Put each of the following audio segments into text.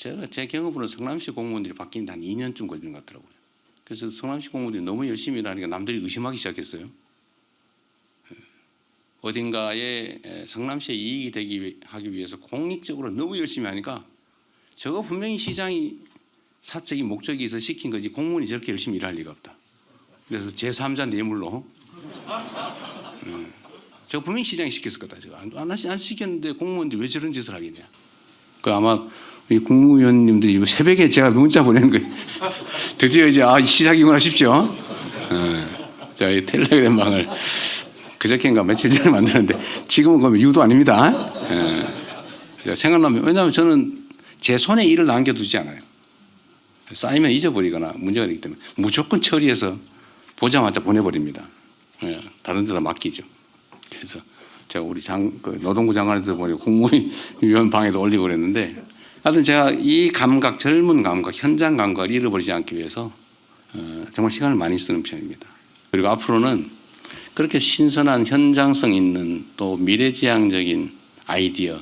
제가 제 경험으로는 성남시 공무원들이 바뀐 데한 2년쯤 걸리는 것 같더라고요. 그래서 성남시 공무원들이 너무 열심히 일하니까 남들이 의심하기 시작했어요. 예. 어딘가에 에, 성남시에 이익이 되기 위- 하기 위해서 공익적으로 너무 열심히 하니까 저거 분명히 시장이 사적인 목적이 있어 시킨 거지 공무원이 저렇게 열심히 일할 리가 없다. 그래서 제3자 뇌물로 음, 저 분명히 시장이 시켰을 거다. 저거 안, 안, 시켰는데 공무원들이 왜 저런 짓을 하겠냐. 그 아마 이 국무위원님들이 새벽에 제가 문자 보내는 거예요. 드디어 이제 아 시작이구나 싶죠. 예. 자, 이 텔레그램 방을 그저께인가 며칠 전에 만들었는데 지금은 그러면 유도 아닙니다. 예. 생각나면 왜냐하면 저는 제 손에 일을 남겨두지 않아요. 쌓이면 잊어버리거나 문제가 되기 때문에 무조건 처리해서 보자마자 보내버립니다. 예, 다른 데다 맡기죠. 그래서 제가 우리 장, 그 노동부 장관한테 보니 국무위원 방에도 올리고 그랬는데 하여튼 제가 이 감각, 젊은 감각, 현장 감각을 잃어버리지 않기 위해서 어, 정말 시간을 많이 쓰는 편입니다. 그리고 앞으로는 그렇게 신선한 현장성 있는 또 미래지향적인 아이디어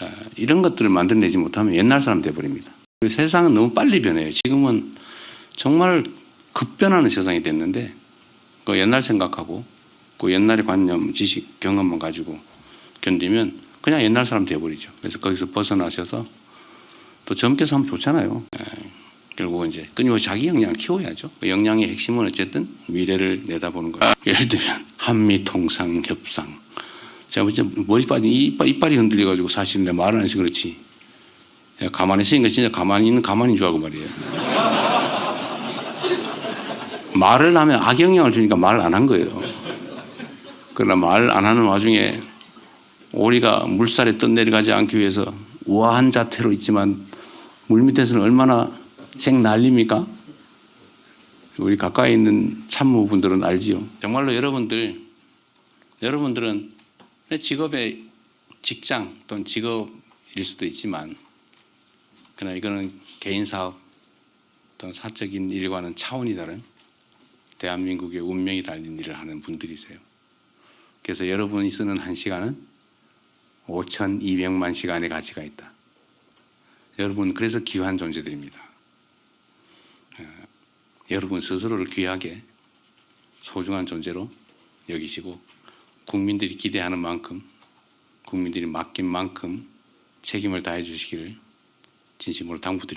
어, 이런 것들을 만들어내지 못하면 옛날 사람 돼버립니다. 세상은 너무 빨리 변해요. 지금은 정말 급변하는 세상이 됐는데 그 옛날 생각하고 그 옛날의 관념, 지식, 경험만 가지고 견디면 그냥 옛날 사람 돼버리죠. 그래서 거기서 벗어나셔서 또 젊게 사면 좋잖아요. 예, 결국은 이제 끊임없이 자기 역량을 키워야죠. 그 역량의 핵심은 어쨌든 미래를 내다보는 거예요. 예를 들면 한미 통상 협상. 제가 진짜 머리 빠진 이빨, 이빨이 흔들려가지고 사실 내 말을 안 해서 그렇지. 내가 가만히 있으니까 진짜 가만히 있는 가만히 줄 알고 말이에요. 말을 하면 악영향을 주니까 말을 안 한 거예요. 그러나 말 안 하는 와중에 오리가 물살에 떠내려가지 않기 위해서 우아한 자태로 있지만 물 밑에서는 얼마나 생 난립니까? 우리 가까이 있는 참모분들은 알지요. 정말로 여러분들, 여러분들은 내 직업의 직장 또는 직업일 수도 있지만 그러나 이거는 개인 사업 또는 사적인 일과는 차원이 다른 대한민국의 운명이 달린 일을 하는 분들이세요. 그래서 여러분이 쓰는 한 시간은 5,200만 시간의 가치가 있다. 여러분 그래서 귀한 존재들입니다. 어, 여러분 스스로를 귀하게 소중한 존재로 여기시고 국민들이 기대하는 만큼 국민들이 맡긴 만큼 책임을 다해 주시기를 진심으로 당부드립니다.